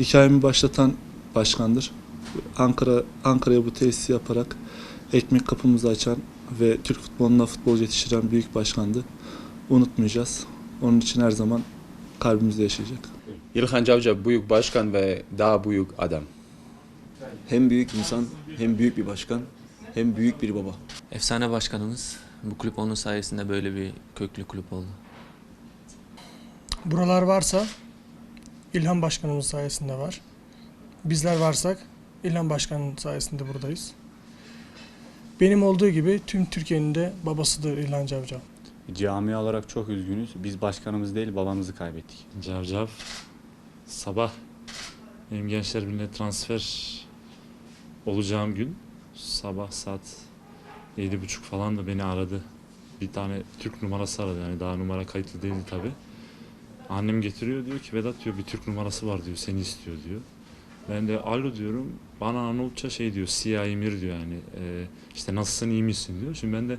Hikayemi başlatan başkandır. Ankara Ankara'ya bu tesisi yaparak ekmek kapımızı açan ve Türk futboluna futbolcu yetiştiren büyük başkandı. Unutmayacağız. Onun için her zaman kalbimizde yaşayacak. İlhan Cavcav büyük başkan ve daha büyük adam. Hem büyük insan, hem büyük bir başkan, hem büyük bir baba. Efsane başkanımız. Bu kulüp onun sayesinde böyle bir köklü kulüp oldu. Buralar varsa İlhan Başkanımız sayesinde var. Bizler varsak İlhan Başkan'ın sayesinde buradayız. Benim olduğu gibi tüm Türkiye'nin de babasıdır İlhan Cavcav. Cami olarak çok üzgünüz. Biz başkanımız değil babamızı kaybettik. Cavcav sabah benim Gençler Birliği'ne transfer olacağım gün sabah saat yedi buçuk falan da beni aradı. Bir tane Türk numarası aradı yani daha numara kayıtlı değildi tabi. Annem getiriyor diyor ki Vedat diyor bir Türk numarası var diyor seni istiyor diyor. Ben de alo diyorum bana Arnavutça şey diyor Siyah Emir diyor yani e, işte nasılsın iyi misin diyor. Şimdi ben de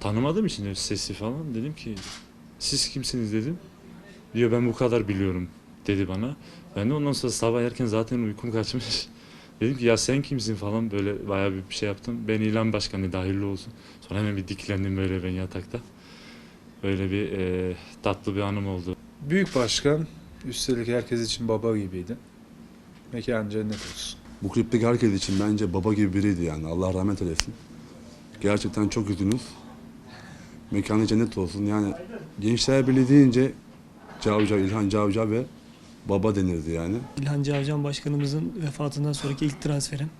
tanımadığım için de sesi falan dedim ki siz kimsiniz dedim. Diyor ben bu kadar biliyorum dedi bana. Ben de ondan sonra sabah erken zaten uykum kaçmış. Dedim ki ya sen kimsin falan böyle bayağı bir şey yaptım. Ben ilan başkanı dahil olsun. Sonra hemen bir diklendim böyle ben yatakta. Böyle bir e, tatlı bir anım oldu. Büyük başkan, üstelik herkes için baba gibiydi. Mekan cennet olsun. Bu kulüpteki herkes için bence baba gibi biriydi yani. Allah rahmet eylesin. Gerçekten çok üzgünüz. Mekanı cennet olsun. Yani Gençler Birliği deyince Cavcav, İlhan Cavcav ve baba denirdi yani. İlhan Cavcan Başkanımızın vefatından sonraki ilk transferim.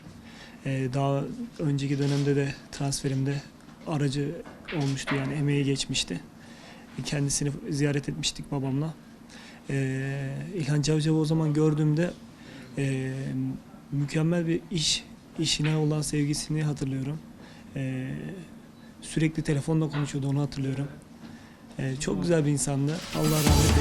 Ee, daha önceki dönemde de transferimde aracı olmuştu yani emeği geçmişti. Kendisini ziyaret etmiştik babamla. Ee, İlhan Cavcav'ı o zaman gördüğümde e, mükemmel bir iş, işine olan sevgisini hatırlıyorum. Ee, sürekli telefonla konuşuyordu onu hatırlıyorum. Ee, çok güzel bir insandı. Allah rahmet eylesin.